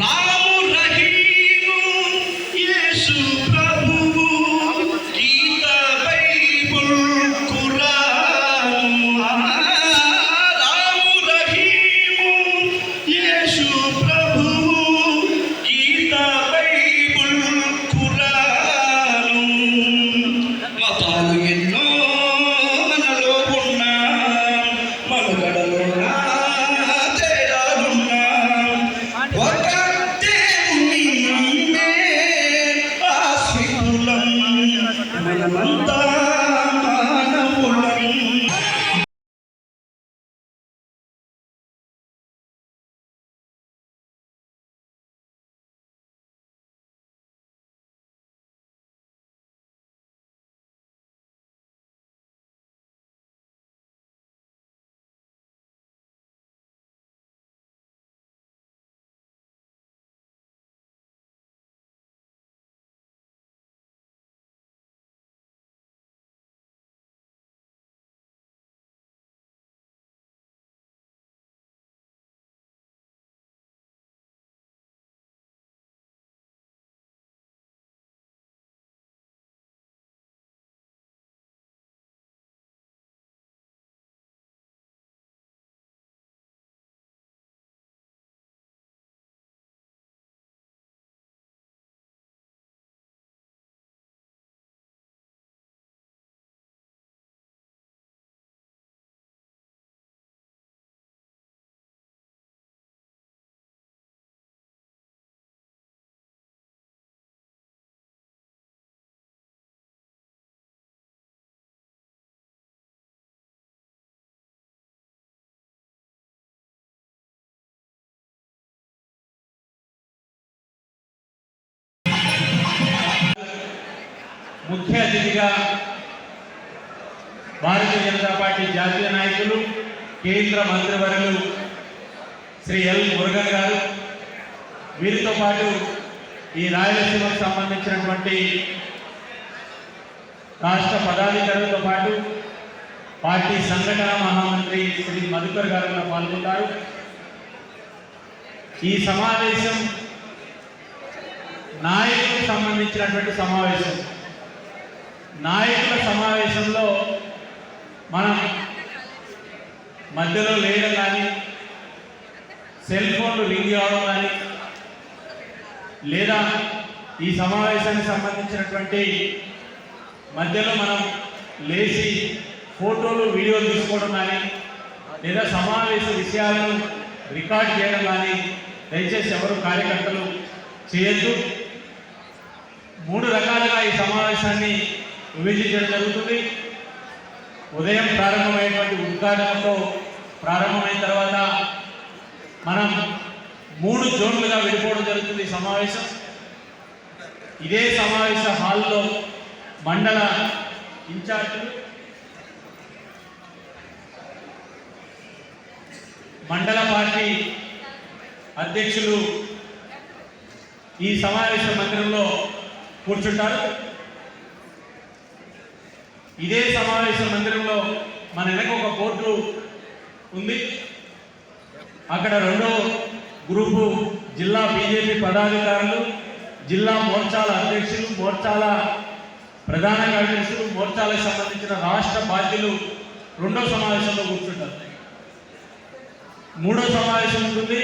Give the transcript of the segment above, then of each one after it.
రాళ్ళ ముఖ్య అతిథిగా భారతీయ జనతా పార్టీ జాతీయ నాయకులు కేంద్ర మంత్రివర్యులు శ్రీ ఎల్ మురుగన్ గారు వీరితో పాటు ఈ రాయలసీమకు సంబంధించినటువంటి రాష్ట్ర పదాధికారులతో పాటు పార్టీ సంఘటన మహామంత్రి శ్రీ మధుకర్ గారు కూడా పాల్గొన్నారు ఈ సమావేశం నాయకులకు సంబంధించినటువంటి సమావేశం. నాయకుల సమావేశంలో మనం మధ్యలో లేయడం కానీ సెల్ ఫోన్లు రింగ్ కావడం కానీ లేదా ఈ సమావేశానికి సంబంధించినటువంటి మధ్యలో మనం లేచి ఫోటోలు వీడియోలు తీసుకోవడం కానీ లేదా సమావేశ విషయాలను రికార్డ్ చేయడం కానీ దయచేసి ఎవరు కార్యకర్తలు చేయొద్దు. మూడు రకాలుగా ఈ సమావేశాన్ని విభజించడం జరుగుతుంది. ఉదయం ప్రారంభమైనటువంటి ఉద్ఘాటనతో ప్రారంభమైన తర్వాత మనం మూడు జోన్లుగా విడిపోవడం జరుగుతుంది ఈ సమావేశం. ఇదే సమావేశ హాల్లో మండల ఇన్ఛార్జీలు మండల పార్టీ అధ్యక్షులు ఈ సమావేశ మందిరంలో కూర్చుంటారు. ఇదే సమావేశ మందిరంలో మన వెనక ఒక బోర్డు ఉంది. అక్కడ రెండో గ్రూపు జిల్లా బీజేపీ పదాధికారులు జిల్లా మోర్చాల అధ్యక్షులు మోర్చాల ప్రధాన కార్యదర్శులు మోర్చాలకు సంబంధించిన రాష్ట్ర బాధ్యులు రెండో సమావేశంలో కూర్చుంటారు. మూడో సమావేశం ఉంటుంది.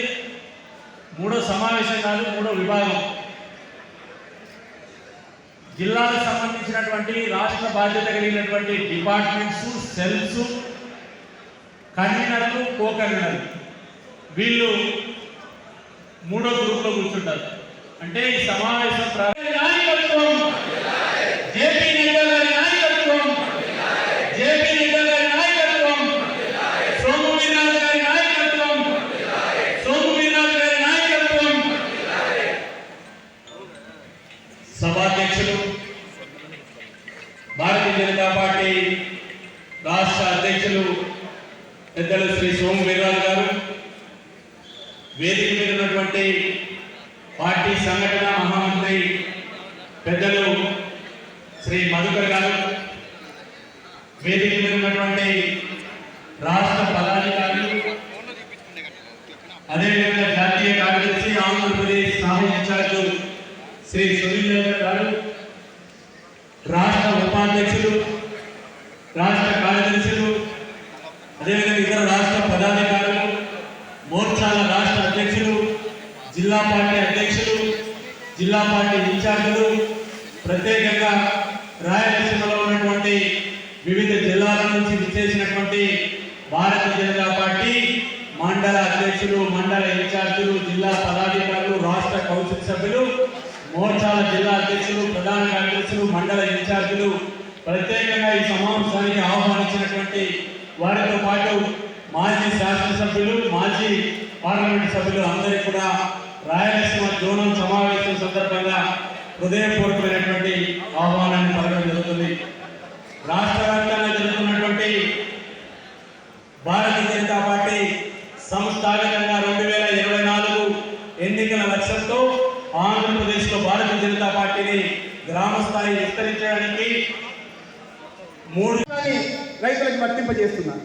మూడో సమావేశం కాదు మూడో విభాగం. జిల్లాలకు సంబంధించినటువంటి రాష్ట్ర బాధ్యత కలిగినటువంటి డిపార్ట్మెంట్స్ సెల్స్ కన్వీనర్లు కో కన్వీనర్లు వీళ్ళు మూడో గ్రూప్లో కూర్చుంటారు. అంటే ఈ సమావేశం రాష్ట్ర అధ్యక్షులు పెద్దలు శ్రీ సోము వీర్రాజు గారు వేదిక మీద ఉన్నటువంటి పార్టీ సంఘటన మహామంత్రి పెద్దలు శ్రీ మధుకర్ గారు వేదిక మీద ఉన్నటువంటి రాష్ట్ర పదాధికారులు అదేవిధంగా జాతీయ కార్యదర్శి ఆంధ్రప్రదేశ్ సహాయ ఇన్ఛార్జు శ్రీ సునీల్ గారు రాష్ట్ర ఉపాధ్యక్షులు రాష్ట్ర కార్యదర్శులు అదేవిధంగా ఇతర రాష్ట్ర పదాధికారులు మోర్చాల రాష్ట్ర అధ్యక్షులు జిల్లా పార్టీ అధ్యక్షులు జిల్లా పార్టీ ఇన్ఛార్జీలు ప్రత్యేకంగా రాయలసీమలో ఉన్నటువంటి వివిధ జిల్లాల నుంచి విచ్చేసినటువంటి భారతీయ జనతా పార్టీ మండల అధ్యక్షులు మండల ఇన్ఛార్జీలు జిల్లా పదాధికారులు రాష్ట్ర కౌన్సిల్ సభ్యులు మోర్చాల జిల్లా అధ్యక్షులు ప్రధాన కార్యదర్శులు మండల ఇన్ఛార్జీలు ప్రత్యేకంగా ఈ సమావేశానికి ఆహ్వానించినటువంటి వారితో పాటు మాజీ శాసనసభ్యులు మాజీ పార్లమెంట్ సభ్యులు అందరికీ కూడా రాయలసీమ జోనల్ సమావేశం సందర్భంగా హృదయపూర్వకమైనటువంటి ఆహ్వానాన్ని పలకడం జరుగుతుంది. రాష్ట్ర వ్యాప్తంగా జరుగుతున్నటువంటి భారతీయ జనతా పార్టీ సంస్థాగతంగా రెండు వేల ఇరవై నాలుగు ఎన్నికల లక్ష్యంతో ఆంధ్రప్రదేశ్లో భారతీయ జనతా పార్టీని గ్రామ స్థాయి విస్తరించడానికి మూడు రైతులకు వర్తింపజేస్తున్నారు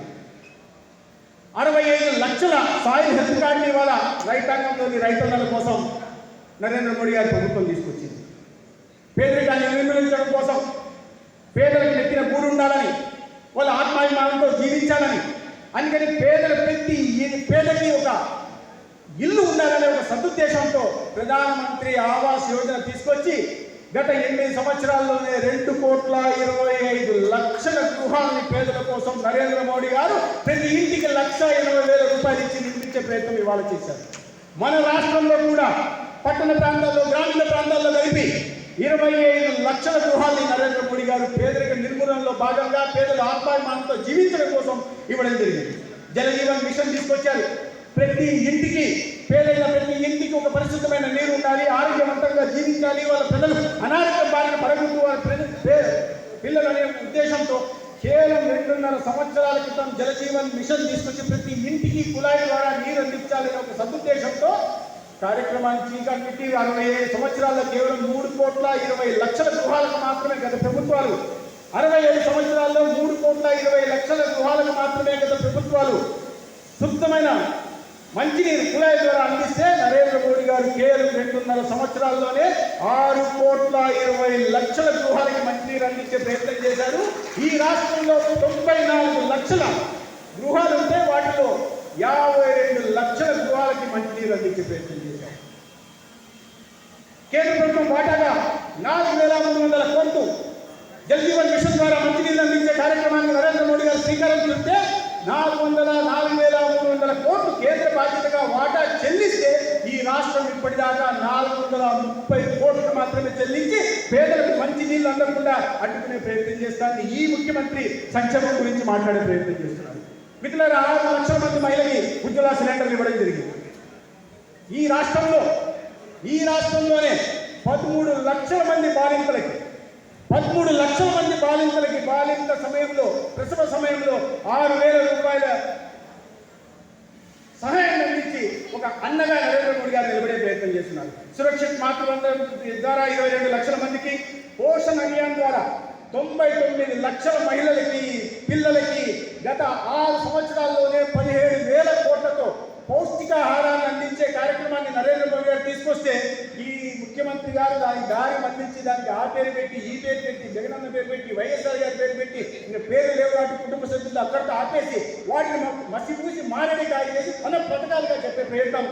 అరవై ఐదు లక్షల సాయిల్ హెల్త్ కార్డుని ఇవాళ రైతాంగంలోని రైతన్నల కోసం నరేంద్ర మోడీ గారి ప్రభుత్వం తీసుకొచ్చింది. పేదరికాన్ని నిర్మూలించడం కోసం పేదలకు నెత్తిన గూడు ఉండాలని వాళ్ళ ఆత్మాభిమానంతో జీవించాలని అందుకని పేదల ప్రతి పేదకి ఒక ఇల్లు ఉండాలనే ఒక సదుద్దేశంతో ప్రధానమంత్రి ఆవాస్ యోజన తీసుకొచ్చి గత ఎనిమిది సంవత్సరాల్లోనే రెండు కోట్ల ఇరవై ఐదు లక్షల గృహాలని పేదల కోసం నరేంద్ర మోడీ గారు ప్రతి ఇంటికి లక్ష ఇరవై వేల రూపాయలు ఇచ్చి నిర్మించే ప్రయత్నం ఇవాళ చేశారు. మన రాష్ట్రంలో కూడా పట్టణ ప్రాంతాల్లో గ్రామీణ ప్రాంతాల్లో కలిపి ఇరవై ఐదు లక్షల గృహాల్ని నరేంద్ర మోడీ గారు పేదరిక నిర్మూలనలో భాగంగా పేదల ఆత్మాభిమానంతో జీవించడం కోసం ఇవ్వడం జరిగింది. జలజీవన్ మిషన్ తీసుకొచ్చారు. ప్రతి ఇంటికి పేదైన ప్రతి ఇంటికి ఒక పరిశుద్ధమైన నీరు ఉండాలి ఆరోగ్యవంతంగా జీవించాలి. వాళ్ళ పిల్లలు అనారోగ్యం బారిన పడకూడదు. వాళ్ళ పిల్లలు అనే ఉద్దేశంతో కేవలం రెండున్నర సంవత్సరాల క్రితం జలజీవన్ మిషన్ తీసుకొచ్చి ప్రతి ఇంటికి కుళాయి ద్వారా నీరు అందించాలనే ఒక సదుద్దేశంతో కార్యక్రమాన్ని చీకటి అరవై ఐదు సంవత్సరాల్లో కేవలం మూడు కోట్ల ఇరవై లక్షల గృహాలకు మాత్రమే గత ప్రభుత్వాలు. అరవై ఐదు సంవత్సరాల్లో మూడు కోట్ల ఇరవై లక్షల గృహాలకు మాత్రమే గత ప్రభుత్వాలు. శుద్ధమైన మంచినీరు కుళాయి ద్వారా అందిస్తే నరేంద్ర మోడీ గారు కేవలం రెండున్నర సంవత్సరాల్లోనే ఆరు కోట్ల ఇరవై లక్షల గృహాలకి మంచినీరు అందించే ప్రయత్నం చేశారు. ఈ రాష్ట్రంలో తొంభై నాలుగు లక్షల గృహాలు ఉంటే వాటిలో యాభై రెండు లక్షల గృహాలకి మంచినీరు అందించే ప్రయత్నం చేశారు. కేంద్ర ప్రభుత్వం వాటాగా నాలుగు వేల మూడు వందల కోట్లు జల్ జీవన్ మిషన్ ద్వారా మంచినీరు అందించే కార్యక్రమాన్ని నరేంద్ర మోడీ గారు శ్రీకారం చుడితే నాలుగు వందల నాలుగు వేల మూడు వందల కోట్లు కేంద్ర బాధ్యతగా వాటా చెల్లిస్తే ఈ రాష్ట్రం ఇప్పటిదాకా నాలుగు వందల ముప్పై కోట్లు మాత్రమే చెల్లించి పేదలకు మంచి నీళ్ళు అందకుండా అడ్డుకునే ప్రయత్నం చేస్తాను ఈ ముఖ్యమంత్రి సంక్షేమం గురించి మాట్లాడే ప్రయత్నం చేస్తున్నారు. మిత్రులారా ఆరు లక్షల మంది మహిళకి ఉజ్వల సిలిండర్లు ఇవ్వడం జరిగింది. ఈ రాష్ట్రంలో ఈ రాష్ట్రంలోనే పదమూడు లక్షల మంది బాలింతలకి పదమూడు లక్షల మంది బాలింతలకి బాలింత సమయంలో ప్రసవ సమయంలో ఆరు వేల రూపాయల సహాయం అందించి ఒక అన్నగా నరేంద్ర మోడీ గారు నిలబడే ప్రయత్నం చేస్తున్నారు. సురక్షిత్ మాతృవందన ద్వారా ఇరవై రెండు లక్షల మందికి పోషణ అభియాన్ ద్వారా తొంభై తొమ్మిది లక్షల మహిళలకి పిల్లలకి గత ఆరు సంవత్సరాల్లోనే పదిహేడు వేల కోట్లతో పౌష్టికాహారాన్ని అందించే కార్యక్రమాన్ని నరేంద్ర మోడీ గారు తీసుకొస్తే ముఖ్యమంత్రి గారు దాని దారి మళ్ళించి దానికి ఆ పేరు పెట్టి ఈ పేరు పెట్టి జగనన్న పేరు పెట్టి వైఎస్ఆర్ గారి పేరు పెట్టి ఇంకా పేరు లేవు వాటి కుటుంబ సభ్యులు అక్కడితో ఆపేసి వాటిని మసిపూసి మారడి కాయ చేసి మన పథకాలుగా చెప్పే ప్రయత్నం